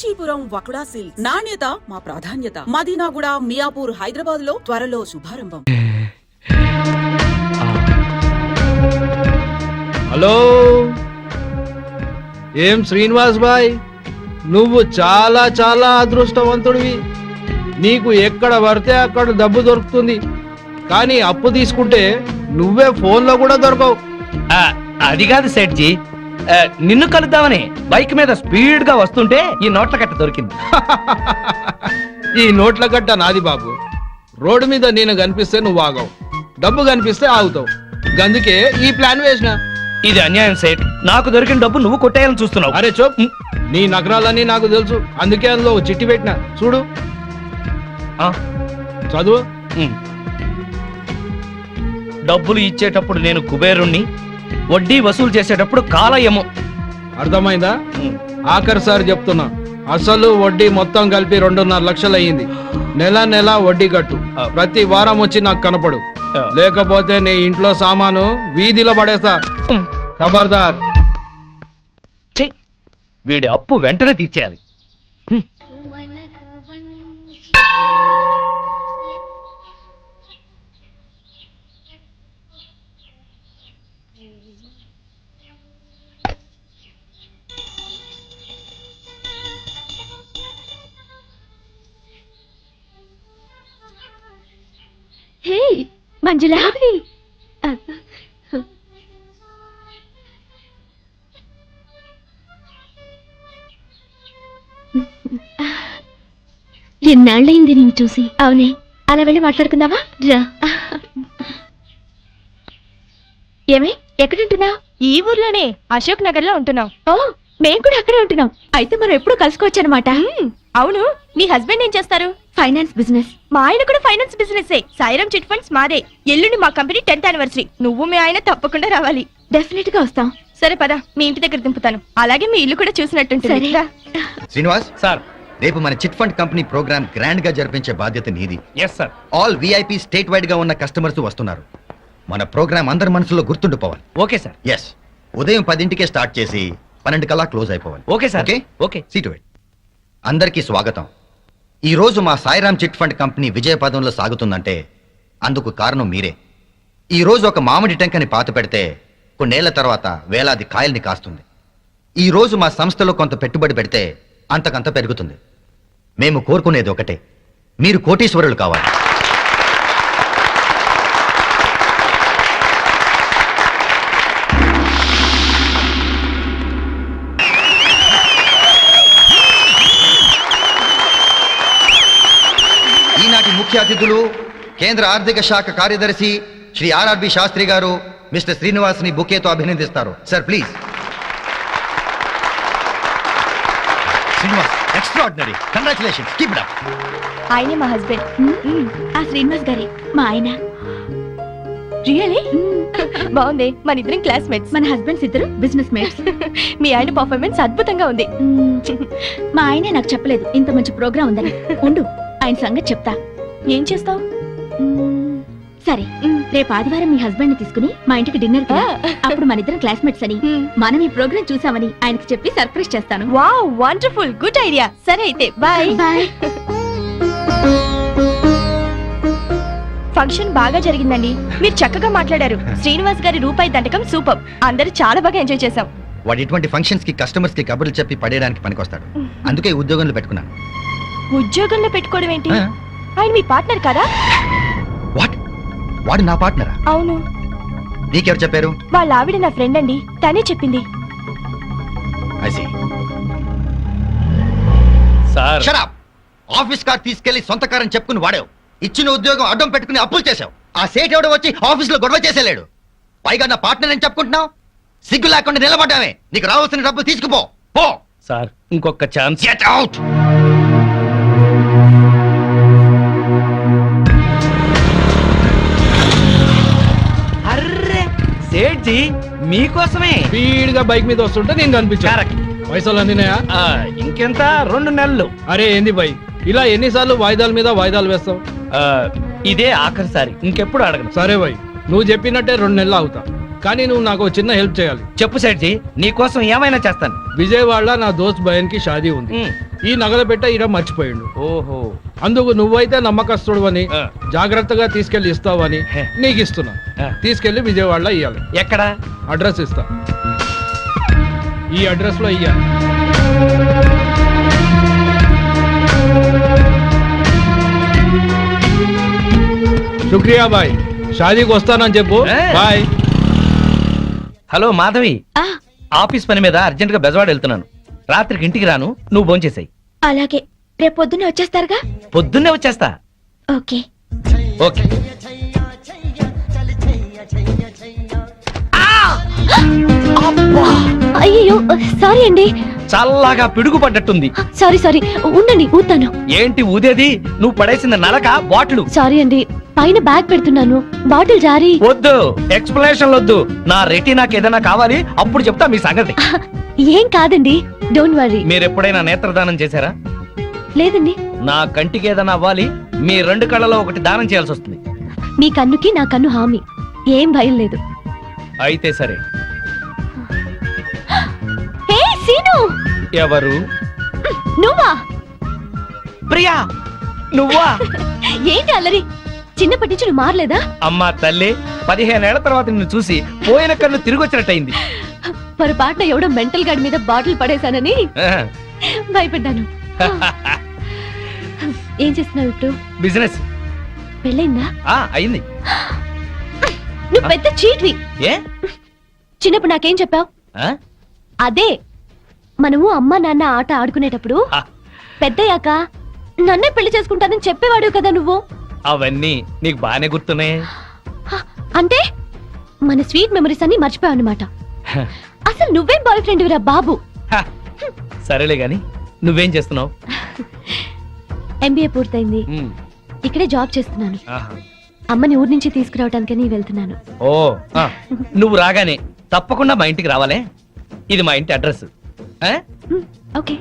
Kanchipuram వకుడా silks. నాణ్యత మా ప్రాధాన్యత. మదీనాగుడ మియాపూర్ హైదరాబాద్లో త్వరలో శుభారంభం. హలో? ఏం శ్రీనివాస్ బాయ్? నువ్వు చాలా చాలా అదృష్టవంతుడివి. నీకు ఎక్కడ పడితే అక్కడ డబ్బు దొరుకుతుంది. కానీ అప్పు తీసుకుంటే నువ్వే ఫోన్లో కూడా దొరకవు. అది కాదు సెట్జీ నిన్ను కలుద్దామని బైక్ మీద స్పీడ్గా వస్తుంటే ఈ నోట్ల కట్ట దొరికింది. ఈ నోట్ల గట్ట నాది బాబు. రోడ్డు మీద నేను కనిపిస్తే నువ్వు ఆగవు. డబ్బు కనిపిస్తే ఆగుతావు. అందుకే ఈ ప్లాన్ వేసిన. ఇది అన్యాయం సేట్. నాకు దొరికిన డబ్బు నువ్వు కొట్టేయాలని చూస్తున్నావు. అరే చోప్. నీ నగరాలన్నీ నాకు తెలుసు. అందుకే అందులో చిట్టి పెట్టిన. చూడు. చదువు. డబ్బులు ఇచ్చేటప్పుడు నేను కుబేరుణ్ణి వడ్డీ వసూలు చేసేటప్పుడు కాలయము. అర్థమైందా. ఆఖరిసారి చెప్తున్నా. అసలు వడ్డీ మొత్తం కలిపి రెండున్నర లక్షలు అయ్యింది నెల నెల వడ్డీ కట్టు. ప్రతి వారం వచ్చి నాకు కనపడు. లేకపోతే నీ ఇంట్లో సామాను వీధిలో పడేస్తా. ఖబర్దార్. వీడి అప్పు వెంటనే తీర్చేయాలి. మంజుల ఎన్నాళ్ళయింది నేను చూసి? అవునే. అలా వెళ్ళి మాట్లాడుకుందామా? రా. ఏమే ఎక్కడుంటున్నావు? ఈ ఊర్లోనే అశోక్ నగర్లో ఉంటున్నాం. ఓ మేము కూడా అక్కడే ఉంటున్నాం. అయితే మనం ఎప్పుడు కలుసుకోవచ్చు అనమాట అవును నీ హస్బెండ్ ఏం చేస్తారు? Finance business. మా ఆయన కూడా finance business. Sairam chit funds మాదే. ఎల్లుండి మా కంపెనీ టెన్త్ యానివర్సరీ. నువ్వు మీ ఆయన తప్పకుండా రావాలి. డెఫినెట్గా వస్తాం. సరే పద. మీ ఇంటి దగ్గర దింపుతాను. అలాగే మీ ఇల్లు కూడా చూసినట్టుంటుంది. రా. శ్రీనివాస్? సార్. రేపు మన చిట్ ఫండ్ కంపెనీ ప్రోగ్రామ్ గ్రాండ్గా జరిపించే బాధ్యత నీది. Yes sir all VIP state వైడ్గా ఉన్న కస్టమర్స్ వస్తున్నారు. మన ప్రోగ్రామ్ అందరి మనసులో గుర్తుండిపోవాలి. Okay sir. ఎస్ ఉదయం పదింటికే స్టార్ట్ చేసి పన్నెండు కల్లా క్లోజ్ అయిపోవాలి. Okay sir. Okay. Okay seat wait అందరికీ స్వాగతం. ఈ రోజు మా సాయిరామ్ చిట్ ఫండ్ కంపెనీ విజయపదంలో సాగుతుందంటే అందుకు కారణం మీరే. ఈ రోజు ఒక మామిడి టెంకని పాత పెడితే కొన్నేళ్ళ తర్వాత వేలాది కాయల్ని కాస్తుంది. ఈ రోజు మా సంస్థలో కొంత పెట్టుబడి పెడితే అంతకంత పెరుగుతుంది. మేము కోరుకునేది ఒకటే. మీరు కోటీశ్వరులు కావాలి. ముఖ్య అతిథులు కేంద్ర ఆర్థిక శాఖ కార్యదర్శి శ్రీ ఆర్ఆర్బి శాస్త్రి గారు మిస్టర్ శ్రీనివాస్ని బుకేతో అభినందిస్తారు. Sir please. Srinivas extraordinary congratulations keep it up ఆయనే మా హస్బెండ్. మ్మ్. ఆ శ్రీనివాస్ గారే. మా ఆయన. రియలీ? బాగుంది. మన ఇద్దరం క్లాస్మేట్స్. మన హస్బెండ్స్ ఇద్దరు బిజినెస్ మేట్స్ మీ ఆయన పర్ఫార్మెన్స్ అద్భుతంగా ఉంది. మా ఆయనే నాకు చెప్పలేదు. ఇంత మంచి ప్రోగ్రాం ఉందని. ఉండు. ఆయన సంగతి చెప్తా. ఏం చేస్తావు. సరే రేపు ఆదివారం మీ హస్బెండ్ని తీసుకుని మా ఇంటికి డిన్నర్కి రా. అప్పుడు మన ఇద్దరం క్లాస్మేట్స్ అని. మనం ఈ ప్రోగ్రాం చూసామని ఆయనకి చెప్పి సర్ప్రైజ్ చేస్తాను. Wow wonderful good idea. సరే అయితే బాయ్. బాయ్. ఫంక్షన్ బాగా జరిగిందండి. మీరు చక్కగా మాట్లాడారు. శ్రీనివాస్ గారి రూపాయి దండకం సూపర్. అందరూ చాలా బాగా ఎంజాయ్ చేశాం. వాడు ఇటువంటి ఫంక్షన్స్కి కస్టమర్స్కి కబుర్లు చెప్పి పడేయడానికి పనికొస్తాడు. అందుకే ఈ ఉద్యోగంలో పెట్టుకున్నాను. ఉద్యోగంలో పెట్టుకోవడం ఏంటి? ఆ? ఆయన మీ పార్ట్నర్ కదా? వాట్? వాడు నా పార్ట్నరా? అవును. నీకెవరు చెప్పారు? వాళ్ళ ఆవిడ నా ఫ్రెండ్ అండి. తనే చెప్పింది. I see sir. Shut up office car తీసుకెళ్ళి సొంత కారని చెప్పుకుని వాడావు. ఇచ్చిన ఉద్యోగం అడ్డం పెట్టుకుని అప్పులు చేశావు. ఆ సేట్ ఎవడో వచ్చి ఆఫీస్లో గొడవ చేసేలేడు. పైగా నా పార్ట్నర్ అని చెప్పుకుంటున్నావు? సిగ్గు లేకుండా నిలబడ్డామే నీకు రావాల్సిన డబ్బు తీసుకుపో. పో. సార్ ఇంకొక ఛాన్స్. గెట్ అవుట్ అర్రే సేట్జీ మీకోసమే. స్పీడ్గా బైక్ మీద వస్తుంటే నేను కనిపించా Correct. పైసలు అందినాయా? ఆ, ఇంకెంత? రెండు నెలలు. అరే ఏంది బై? ఇలా ఎన్నిసార్లు వాయిదాల మీద వాయిదాలు వేస్తావు? ఇదే ఆఖరిసారి ఇంకెప్పుడు అడగను. సరే బై. నువ్వు చెప్పినట్టే రెండు నెలలు అవుతా కానీ నువ్వు నాకు చిన్న హెల్ప్ చేయాలి. చెప్పు సెట్జీ నీకోసం ఏమైనా చేస్తాను. విజయవాడలో నా దోస్త్ భయన్కి షాదీ ఉంది. ఈ నగల పెట్ట ఈడ మర్చిపోయిండు. ఓహో. అందుకు నువ్వైతే నమ్మకస్తుడు అని. జాగ్రత్తగా తీసుకెళ్ళి ఇస్తావని. నీకు ఇస్తున్నా. తీసుకెళ్ళి విజయవాడలో ఇవ్వాలి ఎక్కడ? అడ్రస్ ఇస్తా. ఈ అడ్రస్లో ఇయ్యాలి శుక్రియా బాయ్ షాదీకి వస్తానని చెప్పు. బాయ్. హలో మాధవి. ఆ. ఆఫీస్ పని మీద అర్జెంట్గా బెజవాడ వెళ్తున్నాను. రాత్రికి ఇంటికి రాను నువ్వు భోంచేసాయి. అలాగే. రేపు పొద్దున్న వచ్చేస్తారుగా? పొద్దున్నే వచ్చేస్తా. ఓకే. ఓకే. అయ్యో సారీ అండి. చల్లగా పిడుగు పడ్డట్టుంది సారీ సారీ. ఉండండి ఊతాను ఏంటి ఊదేది? నువ్వు పడేసిన నలక బాటిల్? సారీ అండి పైన బ్యాగ్ పెడుతున్నాను. బాటిల్ జారీ. వద్దు ఎక్స్ప్లెనేషన్ వద్దు. నా రెటీ నాకు ఏదైనా కావాలి అప్పుడు చెప్తా మీ సంగతి. ఏం కాదండి డోంట్ వరీ. మీరు ఎప్పుడైనా నేత్రదానం చేశారా? లేదండి. నా కంటికి ఏదైనా అవ్వాలి మీ రెండు కళ్ళలో ఒకటి దానం చేయాల్సి వస్తుంది. మీ కన్నుకి నా కన్ను హామీ. ఏం భయం లేదు. అయితే సరే ఎవరు? నువ్వా? ప్రియా నువ్వా? ఏంటి అల్లరి? చిన్నప్పటి నుంచి నువ్వు మారలేదా? అమ్మా తల్లి పదిహేనేళ్ళ తర్వాత నిన్ను చూసి పోయిన కన్ను తిరిగి వచ్చినట్టయింది. పొరపాటున ఎవడో మెంటల్ గార్డ్ మీద బాటిల్ పడేశానని భయపడ్డాను. ఏం చేస్తున్నావు ఇప్పుడు? బిజినెస్. పెళ్ళైందా? ఆ అయింది. నువ్వు పెద్ద చీట్వి. ఏ? చిన్నప్పుడు నాకేం చెప్పావు? ఆ? అదే మనము అమ్మ నాన్న ఆట ఆడుకునేటప్పుడు పెద్దయ్యాక నన్నే పెళ్ళి చేసుకుంటానని చెప్పేవాడు కదా నువ్వు? అవన్నీ నీకు బాగానే గుర్తున్నాయి. అంటే మన స్వీట్ మెమరీస్ అన్ని మర్చిపోయావు అనమాట అసలు నువ్వేం బాయ్ ఫ్రెండ్ రా బాబు? సరేలే గాని నువ్వేం చేస్తున్నావు? ఎంబీఏ పూర్తయింది. ఇక్కడే జాబ్ చేస్తున్నాను. అమ్మని ఊరి నుంచి తీసుకురావడానికని వెళ్తున్నాను. ఓ నువ్వు రాగానే తప్పకుండా మా ఇంటికి రావాలే. ఇది మా ఇంటి అడ్రస్. ఆ? హ్మ్, ఓకే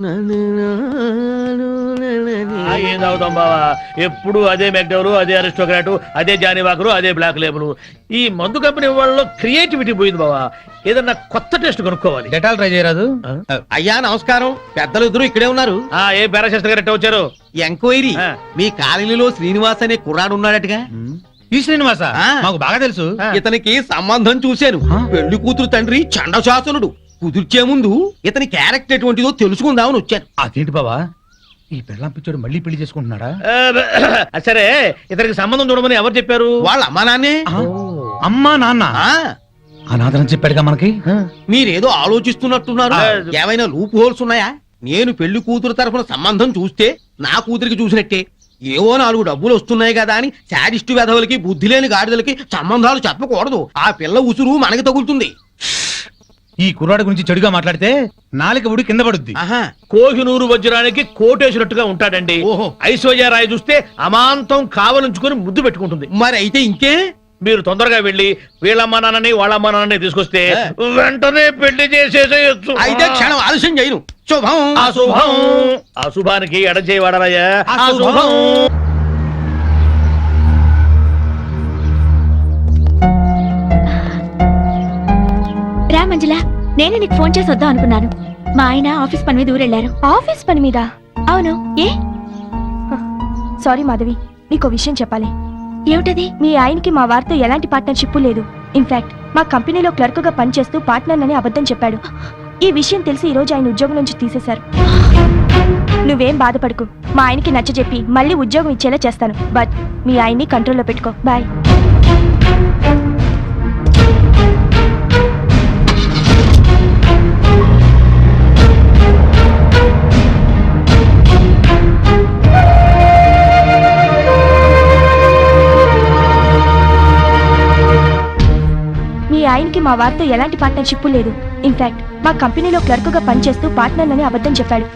ఆ, ఏం తాగుతాం బావా. ఎప్పుడు అదే మెక్డవరు అదే అరిస్టోక్రాటు అదే జానీవాకరు అదే బ్లాక్ లేబుల్ ఈ మందు కంపెనీ వాళ్ళలో క్రియేటివిటీ పోయింది బావా. ఏదన్నా కొత్త టెస్ట్ కొనుక్కోవాలి. డెటాల్ ట్రై చేయరాదు. అయ్యా నమస్కారం. పెద్దలు ఇద్దరు ఇక్కడే ఉన్నారు. ఆ ఏ పారాశాస్త్రి గారు ఎట్ట వచ్చారు? ఎంక్వైరీ. మీ కాలనీలో శ్రీనివాస్ అనే కుర్రాడు ఉన్నాడటగా. ఈ శ్రీనివాస. మాకు బాగా తెలుసు. ఇతనికి సంబంధం చూశాను. పెళ్ళి కూతురు తండ్రి చండశాసనుడు. కుదిర్చే ముందు ఇతని క్యారెక్టర్ ఎటువంటిదో తెలుసుకుందామని వచ్చాను. అదేంటి బావా? ఈ పెళ్ళం పిచ్చాడు మళ్ళీ పెళ్ళి చేసుకుంటున్నాడా? సరే ఇతనికి సంబంధం చూడమని ఎవరు చెప్పారు? వాళ్ళ అమ్మా నాన్నే? అమ్మా నాన్న. ఆ, అనాథరం చెప్పాడుగా మనకి? మీరేదో ఆలోచిస్తున్నట్టున్నారు. ఏమైనా లూప్ హోల్స్ ఉన్నాయా? నేను పెళ్ళి కూతురు తరఫున సంబంధం చూస్తే నా కూతురికి చూసినట్టే. ఏవో నాలుగు డబ్బులు వస్తున్నాయి కదా అని శాడిస్టు వెధవులకి బుద్ధి లేని గాడిదలకి సంబంధాలు చెప్పకూడదు. ఆ పిల్ల ఉసురు మనకి తగులుతుంది. ఈ కుర్రాడి గురించి చెడుగా మాట్లాడితే నాలుక ఉడి కింద పడుద్ది. ఆహా. కోహినూరు వజ్రానికి కోటేసినట్టుగా ఉంటాడండి. ఓహో. ఐశ్వర్యరాయ్ చూస్తే అమాంతం కావలించుకొని ముద్దు పెట్టుకుంటుంది. మరి అయితే ఇంకే? మీరు తొందరగా వెళ్ళి వీళ్ళమ్మ నాన్నని వాళ్ళమ్మ నాన్నని తీసుకొస్తే. వెంటనే పెళ్ళి చేసేసేయచ్చు. అయితే క్షణం ఆలస్యం చేయను. శుభం. అశుభం అశుభానికి ఎడచేయి వాడాలయ్యా అశుభం. మంజుల నేనే నీకు ఫోన్ చేసి వద్దాం అనుకున్నాను. మా ఆయన ఆఫీస్ పని మీద ఊరెళ్ళారు. ఆఫీస్ పని మీద? అవును. ఏ? సారీ మాధవి నీకు విషయం చెప్పాలి. ఏమిటది? మీ ఆయనకి మా వారితో ఎలాంటి పార్ట్నర్షిప్ లేదు. ఇన్ఫాక్ట్ మా కంపెనీలో క్లర్క్గా పనిచేస్తూ పార్ట్నర్ అని అబద్ధం చెప్పాడు. ఈ విషయం తెలిసి ఈ రోజు ఆయన ఉద్యోగం నుంచి తీసేశారు. నువ్వేం బాధపడకు. మా ఆయనకి నచ్చజెప్పి మళ్ళీ ఉద్యోగం ఇచ్చేలా చేస్తాను. బట్ మీ ఆయన్ని కంట్రోల్లో పెట్టుకో. బాయ్. ఆయనకి మా వారితో ఎలాంటి పార్ట్నర్షిప్ లేదు. ఇన్ఫాక్ట్ మా కంపెనీలో క్లర్క్గా పనిచేస్తూ పార్ట్నర్ అని అబద్ధం చెప్పాడు.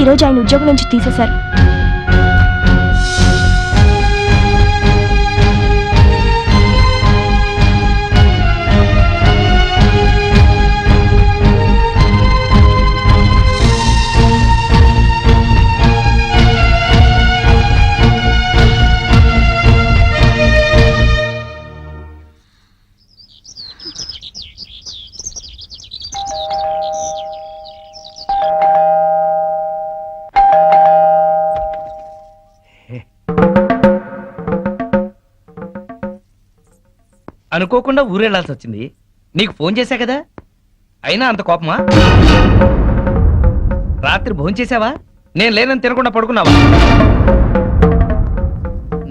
ఈరోజు ఆయన ఉద్యోగం నుంచి తీసేశారు. అనుకోకుండా ఊరెళ్ళాల్సి వచ్చింది నీకు ఫోన్ చేశా కదా? అయినా అంత కోపమా? రాత్రి భోజనం చేసావా నేను లేనని తినకుండా పడుకున్నావా?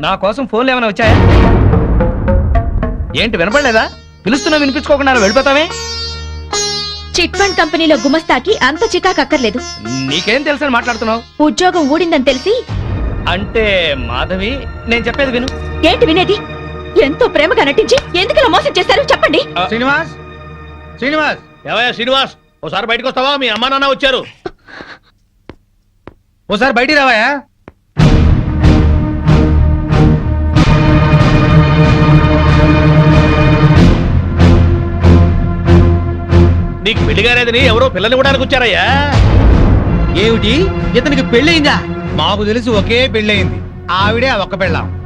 నా కోసం ఫోన్లు ఏమైనా వచ్చాయా? ఏంటి వినపడలేదా? పిలుస్తున్నా వినిపించుకోకుండా వెళ్ళిపోతావే? చిట్ ఫండ్ కంపెనీలో గుమస్తాకి అంత చికాకు అక్కర్లేదు. నీకేం తెలుసని మాట్లాడుతున్నావు? ఉద్యోగం ఊడిందని తెలిసి అంటే మాధవి నేను చెప్పేది విను. ఏంటి వినేది? ఎంతో ప్రేమగా నటించి ఎందుకలా మోసం చేశారు? చెప్పండి. శ్రీనివాస్? శ్రీనివాస్? ఏవయ్యా శ్రీనివాస్? ఒకసారి బయటకు వస్తావా? మీ అమ్మా నాన్న వచ్చారు. ఓసారి బయటికి రావాయా నీకు పెళ్ళి కాలేదని ఎవరో పిల్లని కూడా వచ్చారయ్యా ఏమిటి? ఇతనికి పెళ్ళయిందా? మాకు తెలిసి ఒకే పెళ్ళయింది. ఆవిడే ఆ ఒక్క పెళ్ళాం.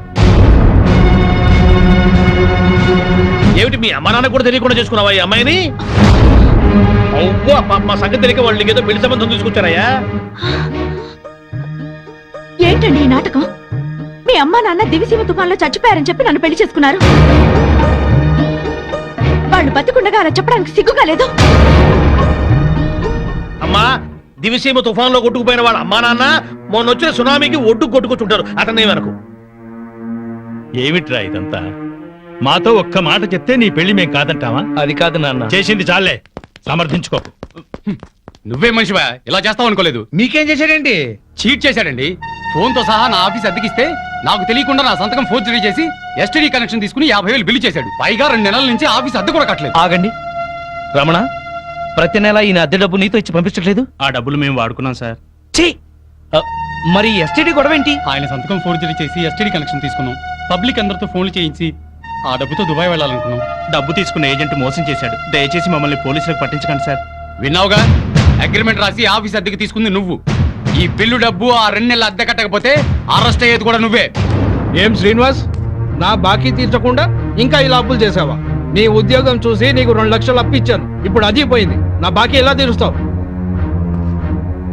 ఏమిటి మీ అమ్మా నాన్న కూడా తెలియకుండా చేసుకున్నావా ఈ అమ్మాయిని? అవ్వా పాప మా సంగతి తెలియక వాళ్ళు నీకేదో పెళ్ళి సంబంధం తీసుకొచ్చారయ్యా. ఏంటండి ఈ నాటకం? మీ అమ్మా నాన్న దివిసీమ తుఫాన్లో చచ్చిపోయారని చెప్పి నన్ను పెళ్ళి చేసుకున్నారు. వాళ్ళు బతికుండగా అలా చెప్పడానికి సిగ్గుగా లేదు. అమ్మా దివిసీమ తుఫాన్లో కొట్టుకుపోయిన వాళ్ళ అమ్మా నాన్న మొన్న వచ్చిన సునామీకి ఒడ్డు కొట్టుకొచ్చుంటారు. అతనే వరకు ఏమిట్రా ఇదంతా? మాతో ఒక్క మాట చెప్తే నీ పెళ్ళి మేం కాదంటావా? అది కాదు నాన్న. చేసింది చాలే. సమర్థించుకోకు నువ్వే మనిషివా? ఇలా చేస్తావు అనుకోలేదు. మీకేం చేశాడేంటి చీట్ చేశాడండి. ఫోన్తో సహా నా ఆఫీస్ అద్దెకిస్తే నాకు తెలియకుండా నా సంతకం ఫోర్జరీ చేసి ఎస్టీడీ కనెక్షన్ తీసుకుని యాభై వేలు బిల్లు చేశాడు. పైగా రెండు నెలల నుంచి ఆఫీస్ అద్దె కూడా కట్టలేదు. ఆగండి. రమణ ప్రతి నెల ఈయన అద్దె డబ్బు నీతో ఇచ్చి పంపించట్లేదు? ఆ డబ్బులు మేము వాడుకున్నాం సార్. మరి ఎస్టీడీ గొడవ ఏంటి ఆయన సంతకం ఫోర్జరీ చేసి ఎస్టీడీ కనెక్షన్ తీసుకున్నాం. పబ్లిక్ అందరితో ఫోన్లు చేయించి ఆ డబ్బుతో దుబాయ్ వెళ్ళాలనుకున్నాం. డబ్బు తీసుకున్న ఏజెంట్ మోసం చేశాడు. దయచేసి మమ్మల్ని పోలీసులకు పట్టించకండి సార్. విన్నావుగా? అగ్రిమెంట్ రాసి ఆఫీస్ అద్దెకి తీసుకుంది నువ్వు. ఈ బిల్లు డబ్బు ఆ రెండు నెలల అద్దె కట్టకపోతే అరెస్ట్ అయ్యేది కూడా నువ్వే. ఏం శ్రీనివాస్? నా బాకీ తీర్చకుండా ఇంకా ఇలా అప్పులు చేసావా నీ ఉద్యోగం చూసి నీకు రెండు లక్షలు అప్పిచ్చాను ఇప్పుడు అది పోయింది. నా బాకీ ఎలా తీరుస్తావు?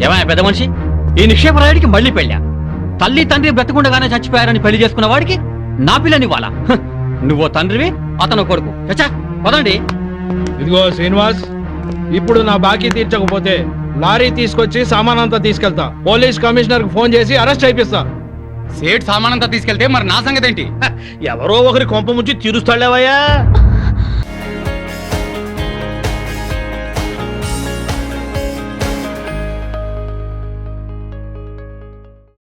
ఏమయ్య పెద్ద మనిషి? ఈ నిక్షేపరాయుడికి మళ్ళీ పెళ్ళా? తల్లి తండ్రి బ్రతకుండగానే చచ్చిపోయారని పెళ్ళి చేసుకున్న వాడికి నా పిల్లని వాళ్ళ నువ్వో తండ్రివి అతను కొడుకు. చచ్చా పదండి. ఇదిగో శ్రీనివాస్ ఇప్పుడు నా బాకీ తీర్చకపోతే లారీ తీసుకొచ్చి సామానంతా తీసుకెళ్తా. పోలీస్ కమిషనర్ ఫోన్ చేసి అరెస్ట్ అయిపిస్తా సేట్ సామానంతా తీసుకెళ్తే మరి నా సంగతి ఏంటి ఎవరో ఒకరి కొంప ముంచి తీరుస్తాడేవయ్యా